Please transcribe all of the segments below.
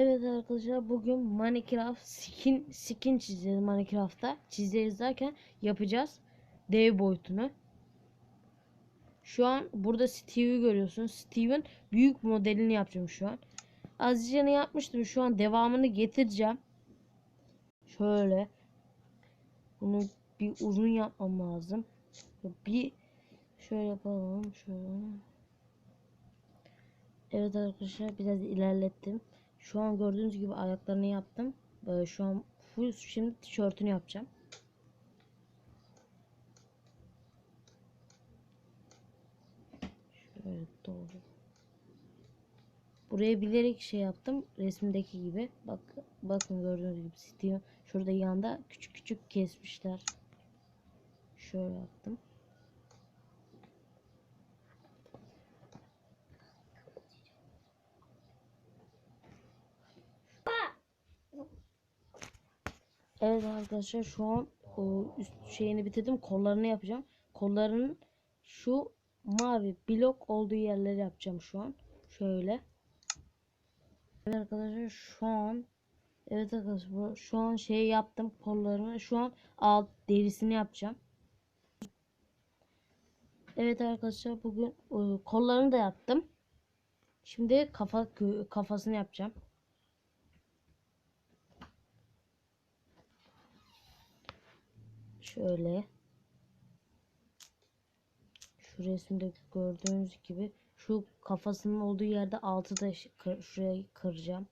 Evet arkadaşlar bugün Minecraft skin skin çizeceğiz Minecraft'ta. Çizeceğiz derken yapacağız. Dev boyutunu. Şu an burada Steve'i görüyorsunuz. Steve'in büyük modelini yapacağım şu an. Azıcık yapmıştım. Şu an devamını getireceğim. Şöyle. Bunu bir uzun yapmam lazım. Bir şöyle yapalım. Şöyle. Evet arkadaşlar biraz ilerlettim. Şu an gördüğünüz gibi ayaklarını yaptım. Şu an full şimdi tişörtünü yapacağım. Şöyle doğru. Buraya bilerek şey yaptım. Resimdeki gibi. Bak bakın gördüğünüz gibi Steve şurada yanda küçük küçük kesmişler. Şöyle yaptım. Evet arkadaşlar şu an o üst şeyini bitirdim. Kollarını yapacağım. Kollarının şu mavi blok olduğu yerleri yapacağım şu an. Şöyle. Evet arkadaşlar şu an Evet arkadaşlar şu an şey yaptım kollarını. Şu an alt derisini yapacağım. Evet arkadaşlar bugün e, kollarını da yaptım. Şimdi kafa kafasını yapacağım. Şöyle. Şu resimde gördüğünüz gibi şu kafasının olduğu yerde altı da kır- şuraya kıracağım.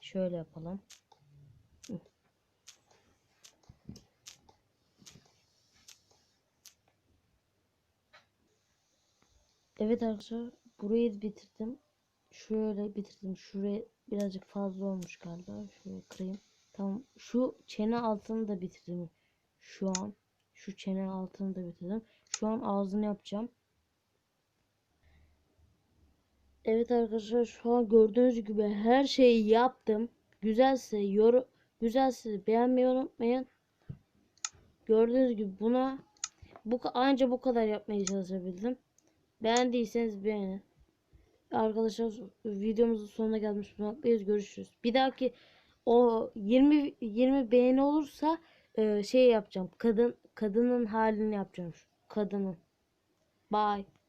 Şöyle yapalım. Evet arkadaşlar burayı bitirdim. Şöyle bitirdim. Şuraya birazcık fazla olmuş galiba. Şöyle kırayım. Tamam. Şu çene altını da bitirdim. Şu an. Şu çene altını da bitirdim. Şu an ağzını yapacağım. Evet arkadaşlar şu an gördüğünüz gibi her şeyi yaptım. Güzelse yorum güzelse beğenmeyi unutmayın. Gördüğünüz gibi buna bu anca bu kadar yapmaya çalışabildim. Beğendiyseniz beğenin. Arkadaşlar videomuzun sonuna gelmiş bulunmaktayız. Görüşürüz. Bir dahaki o 20 20 beğeni olursa e, şey yapacağım. Kadın kadının halini yapacağım. Kadının. Bye.